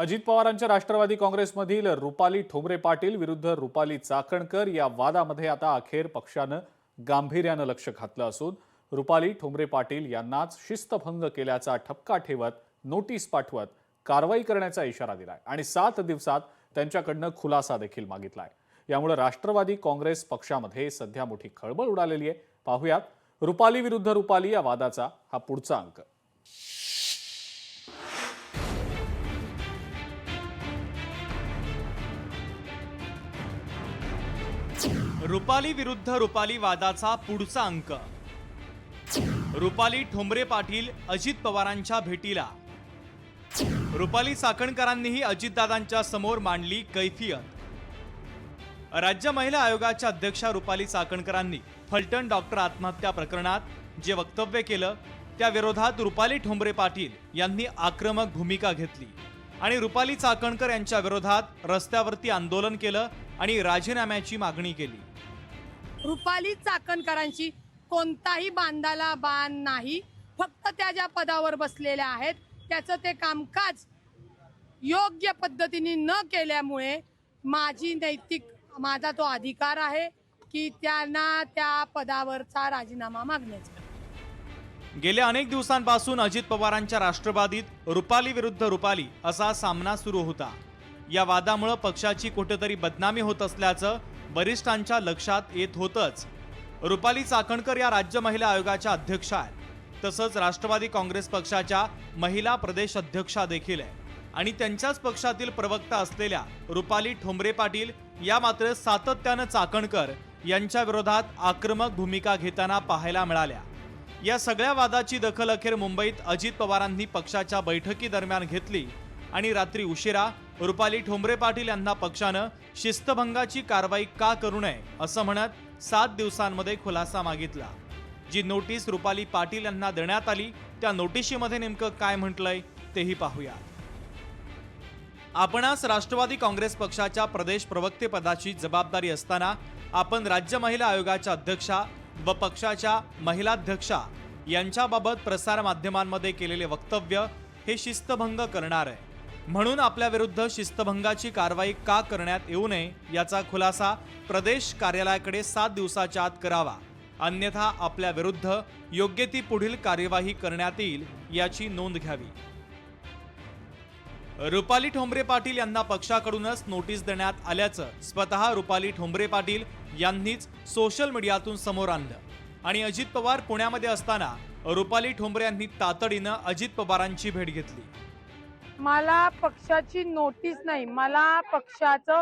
अजित पवारांच्या राष्ट्रवादी काँग्रेसमधील रुपाली ठोंबरे पाटील विरुद्ध रुपाली चाकणकर या वादामध्ये आता अखेर पक्षानं गांभीर्यानं लक्ष घातलं असून रुपाली ठोंबरे पाटील यांनाच शिस्तभंग केल्याचा ठपका ठेवत नोटीस पाठवत कारवाई करण्याचा इशारा दिलाय आणि सात दिवसात त्यांच्याकडनं खुलासा देखील मागितलाय. यामुळे राष्ट्रवादी काँग्रेस पक्षामध्ये सध्या मोठी खळबळ उडालेली आहे. पाहुयात रुपाली विरुद्ध रुपाली या वादाचा हा पुढचा अंक. रुपाली विरुद्ध रुपाली वादाचा पुढचा अंक. रुपाली ठोंबरे पाटील अजित पवारांच्या भेटीला. रुपाली चाकणकरांनीही अजितदादांच्या समोर मांडली कैफियत. राज्य महिला आयोगाच्या अध्यक्षा रुपाली चाकणकरांनी फलटण डॉक्टर आत्महत्या प्रकरणात जे वक्तव्य केलं त्या विरोधात रुपाली ठोंबरे पाटील यांनी आक्रमक भूमिका घेतली आणि रुपाली चाकणकर यांच्या विरोधात रस्त्यावरती आंदोलन केलं आणि राजीनाम्याची मागणी केली. रुपाली चाकणकरांची कोणताही बांधाला बाण नाही. फक्त त्या ज्या पदावर बसलेल्या आहेत त्याचं ते कामकाज योग्य पद्धतीने न केल्यामुळे माझी नैतिक माझा तो अधिकार आहे की त्यांना त्या पदावरचा राजीनामा मागण्याचा. गेल्या अनेक दिवसांपासून अजित पवारांच्या राष्ट्रवादीत रुपाली विरुद्ध रुपाली असा सामना सुरू होता. या वादामुळं पक्षाची कुठेतरी बदनामी होत असल्याचं वरिष्ठांच्या लक्षात येत होतंच. रुपाली चाकणकर या राज्य महिला आयोगाच्या अध्यक्षा आहेत. तसंच राष्ट्रवादी काँग्रेस पक्षाच्या महिला प्रदेश अध्यक्षा देखील आहे आणि त्यांच्याच पक्षातील प्रवक्ता असलेल्या रुपाली ठोंबरे पाटील या मात्र सातत्यानं चाकणकर यांच्या विरोधात आक्रमक भूमिका घेताना पाहायला मिळाल्या. या सगळ्या वादाची दखल अखेर मुंबईत अजित पवारांनी पक्षाच्या बैठकीदरम्यान घेतली आणि रात्री उशिरा रुपाली ठोंबरे पाटील यांना पक्षानं शिस्तभंगाची कारवाई का करू नये असं म्हणत सात दिवसांमध्ये खुलासा मागितला. जी नोटीस रुपाली पाटील यांना देण्यात आली त्या नोटिशीमध्ये नेमकं काय म्हटलंय तेही पाहूया. आपणास राष्ट्रवादी काँग्रेस पक्षाच्या प्रदेश प्रवक्तेपदाची जबाबदारी असताना आपण राज्य महिला आयोगाच्या अध्यक्षा व पक्षाच्या महिलाध्यक्षा यांच्याबाबत प्रसार माध्यमांमध्ये केलेले वक्तव्य हे शिस्तभंग करणार आहे. म्हणून आपल्या विरुद्ध शिस्तभंगाची कारवाई का करण्यात येऊ नये याचा खुलासा प्रदेश कार्यालयाकडे सात दिवसाच्या आत करावा. अन्यथा आपल्या विरुद्ध योग्य ती पुढील कार्यवाही करण्यात येईल याची नोंद घ्यावी. रुपाली ठोंबरे पाटील यांना पक्षाकडूनच नोटीस देण्यात आल्याचं स्वतः रुपाली ठोंबरे पाटील यांनीच सोशल मीडियातून समोर आणलं. आणि अजित पवार पुण्यामध्ये असताना रुपाली ठोंबरे यांनी तातडीनं अजित पवारांची भेट घेतली. मला पक्षाची नोटीस नाही. मला पक्षाचं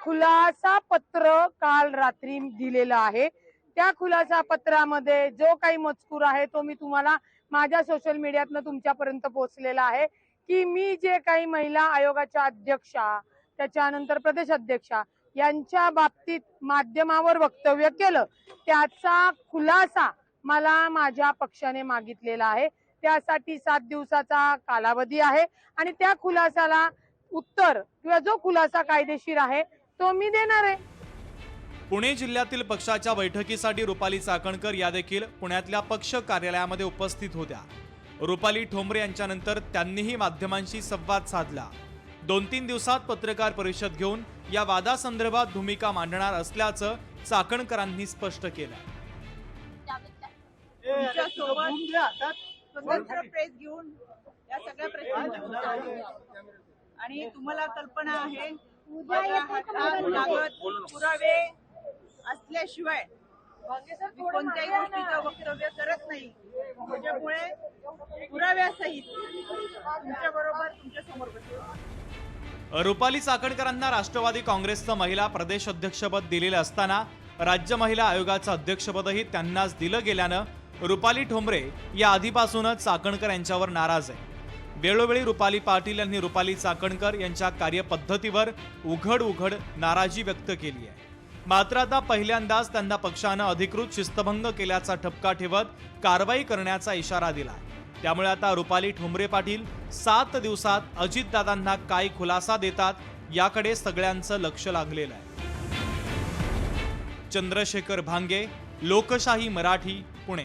खुलासा पत्र काल रात्री दिलेलं आहे. त्या खुलासा पत्रामध्ये जो काही मजकूर आहे तो मी तुम्हाला माझ्या सोशल मीडियातनं तुमच्यापर्यंत पोहोचलेला आहे की मी जे काही महिला आयोगाच्या अध्यक्षा त्याच्यानंतर प्रदेश अध्यक्षा यांच्या बाबतीत माध्यमावर वक्तव्य केलं त्याचा खुलासा मला माझ्या पक्षाने मागितलेला आहे. त्यासाठी सात दिवसाचा कालावधी आहे. आणि त्या खुलासाला उत्तर किंवा जो खुलासा कायदेशीर आहे तो मी देणार आहे. पुणे जिल्ह्यातील पक्षाच्या बैठकीसाठी रुपाली चाकणकर या देखील पुण्यातल्या पक्ष कार्यालयामध्ये उपस्थित होत्या. रुपाली ठोंबरे यांच्यानंतर त्यांनीही माध्यमांशी संवाद साधला. दोन तीन दिवसात पत्रकार परिषद घेऊन या वादासंदर्भात भूमिका मांडणार असल्याचं चाकणकरांनी स्पष्ट केलं. स्वतंत्र प्रेस घेऊन या सगळ्या प्रश्नांची आणि तुम्हाला कल्पना आहे पुरावे असल्याशिवाय कोणत्याही गोष्टीचं वक्तव्य करत नाही. त्याच्यामुळे पुराव्यासहित तुमच्या बरोबर तुमच्यासमोर बसलो रुपाली चाकणकरांना राष्ट्रवादी काँग्रेसचं महिला प्रदेश अध्यक्षपद दिलेलं असताना राज्य महिला आयोगाचं अध्यक्षपदही त्यांनाच दिलं गेल्यानं रुपाली ठोंबरे या आधीपासूनच चाकणकर यांच्यावर नाराज आहे. वेळोवेळी रुपाली पाटील यांनी रुपाली चाकणकर यांच्या कार्यपद्धतीवर उघड उघड नाराजी व्यक्त केली आहे. मात्र आता पहिल्यांदाच त्यांना पक्षानं अधिकृत शिस्तभंग केल्याचा ठपका ठेवत कारवाई करण्याचा इशारा दिला त्यामुळे आता रुपाली ठोंबरे पाटील सात दिवसात अजितदादांना काय खुलासा देतात याकडे सगळ्यांचं लक्ष लागलेलं आहे. चंद्रशेखर भांगे लोकशाही मराठी पुणे.